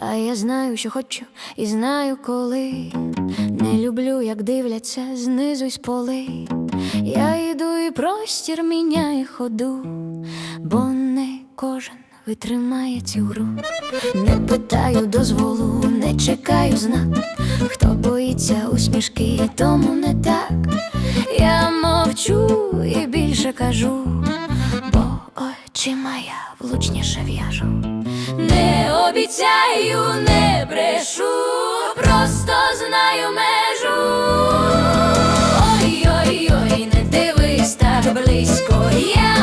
А я знаю, що хочу, і знаю, коли не люблю, як дивляться знизу й з поли. Я йду і простір міняє ходу, бо не кожен витримає цю гру. Не питаю дозволу, не чекаю знак. Хто боїться усмішки, тому не так. Я мовчу і більше кажу, бо очима я влучніше в'яжу. Не обіцяю, не брешу, просто знаю межу. Ой-ой-ой, не дивись так близько, я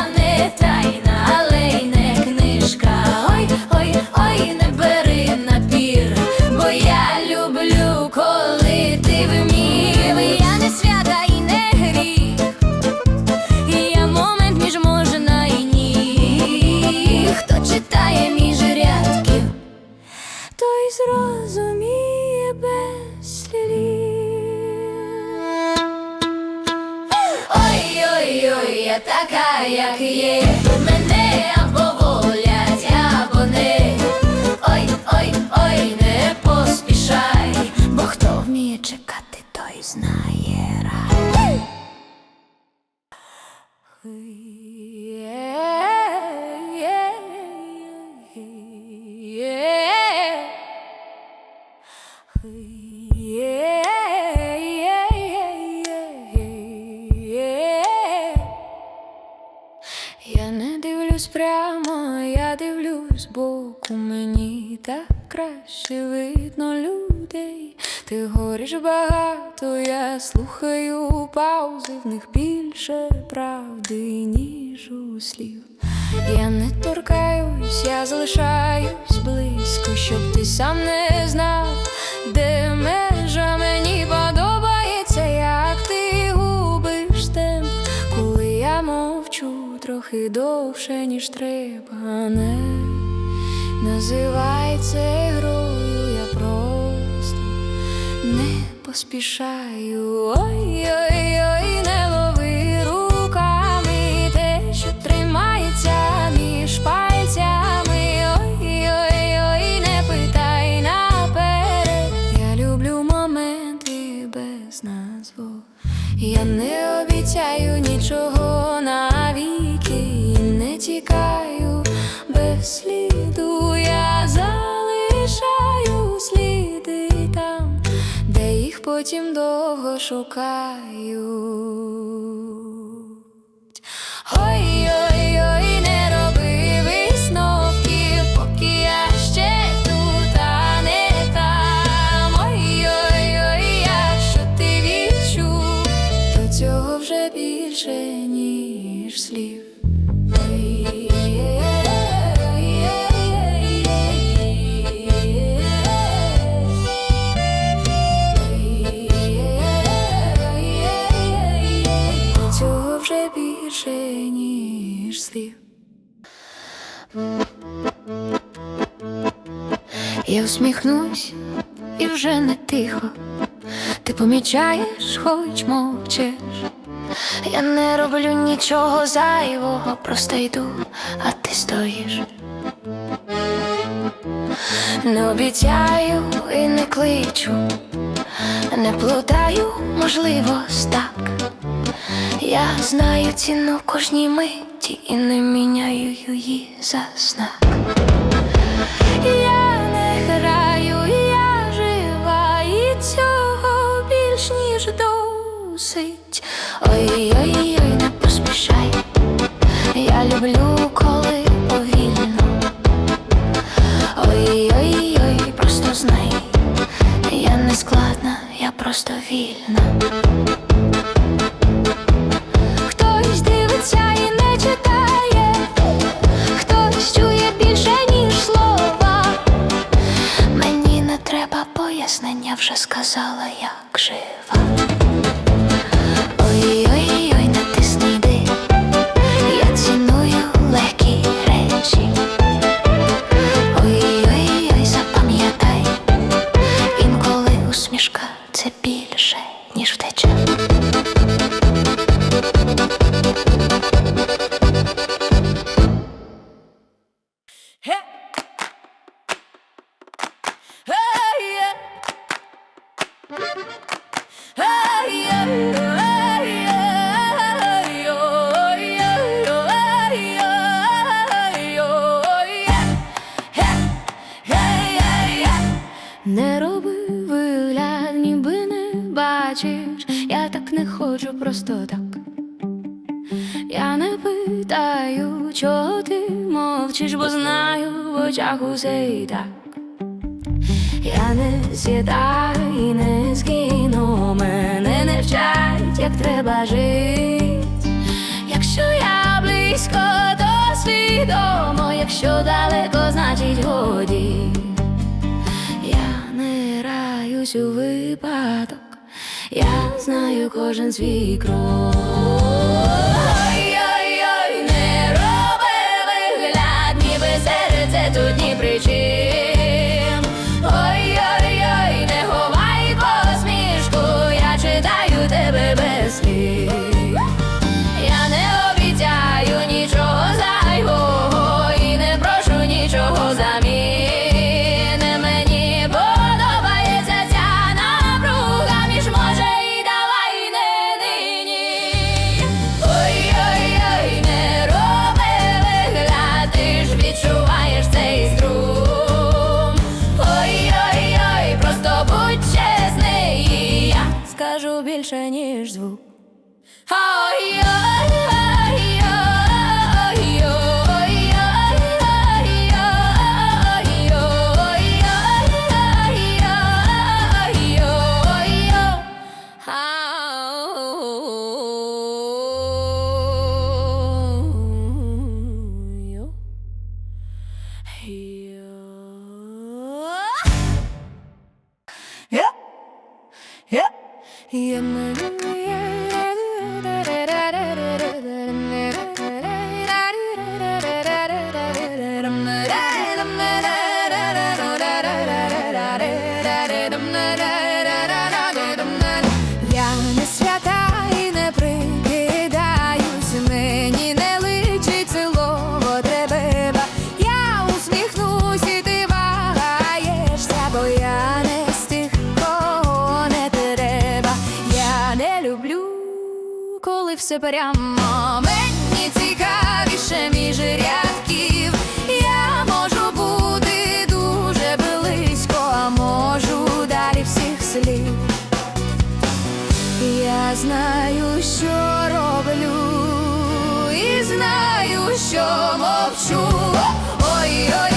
Я не дивлюсь прямо, я дивлюсь збоку, мені так краще видно людей. Ти говориш багато, я слухаю паузи, в них більше правди, ніж у слів. Я не торкаюсь, я залишаюсь близько, щоб ти сам не знав, де межа мовчу трохи довше, ніж треба. Не називай це грою, я просто не поспішаю. Ой-ой-ой, потім довго шукають. Ніж. Я усміхнусь і вже не тихо. Ти помічаєш, хоч мовчиш. Я не роблю нічого зайвого, просто йду, а ти стоїш. Не обіцяю і не кличу, не плутаю, можливо, так. Я знаю ціну кожній миті і не міняю її за знак. Я не граю, я жива, і цього більш ніж досить. Ой-ой-ой, не поспішай. Я люблю, коли повільно. Ой-ой-ой, просто знай. Я не складна, я просто вільна. Знання вже сказала, як жива. Ой-ой-ой, натисни я ціную легкі речі. Ой-ой-ой, запам'ятай, інколи усмішка це більше, ніж втеча. Просто так. Я не питаю, чого ти мовчиш, бо знаю в очах усе і так. Я не сідаю і не скину, мене не вчать, як треба жить. Якщо я близько, то свідомо, якщо далеко, значить годі. Я не раюсь у випадок, я знаю кожен свій крок. Yeah. Yeah. Я все прямо. Мені цікавіше між рядків. Я можу бути дуже близько, а можу далі всіх слів. Я знаю, що роблю, і знаю, що мовчу. Ой-ой-ой,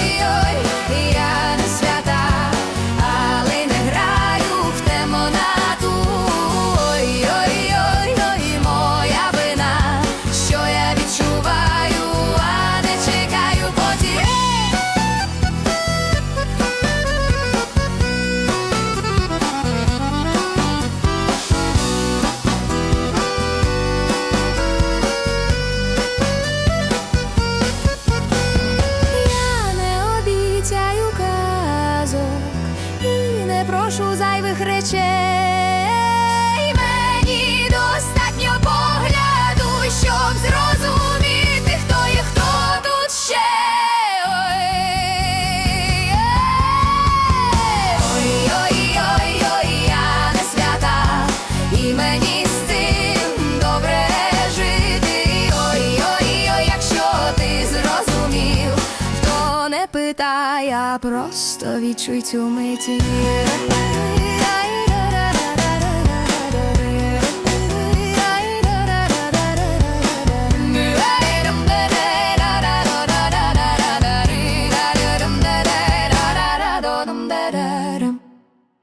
просто відчуй цю миті.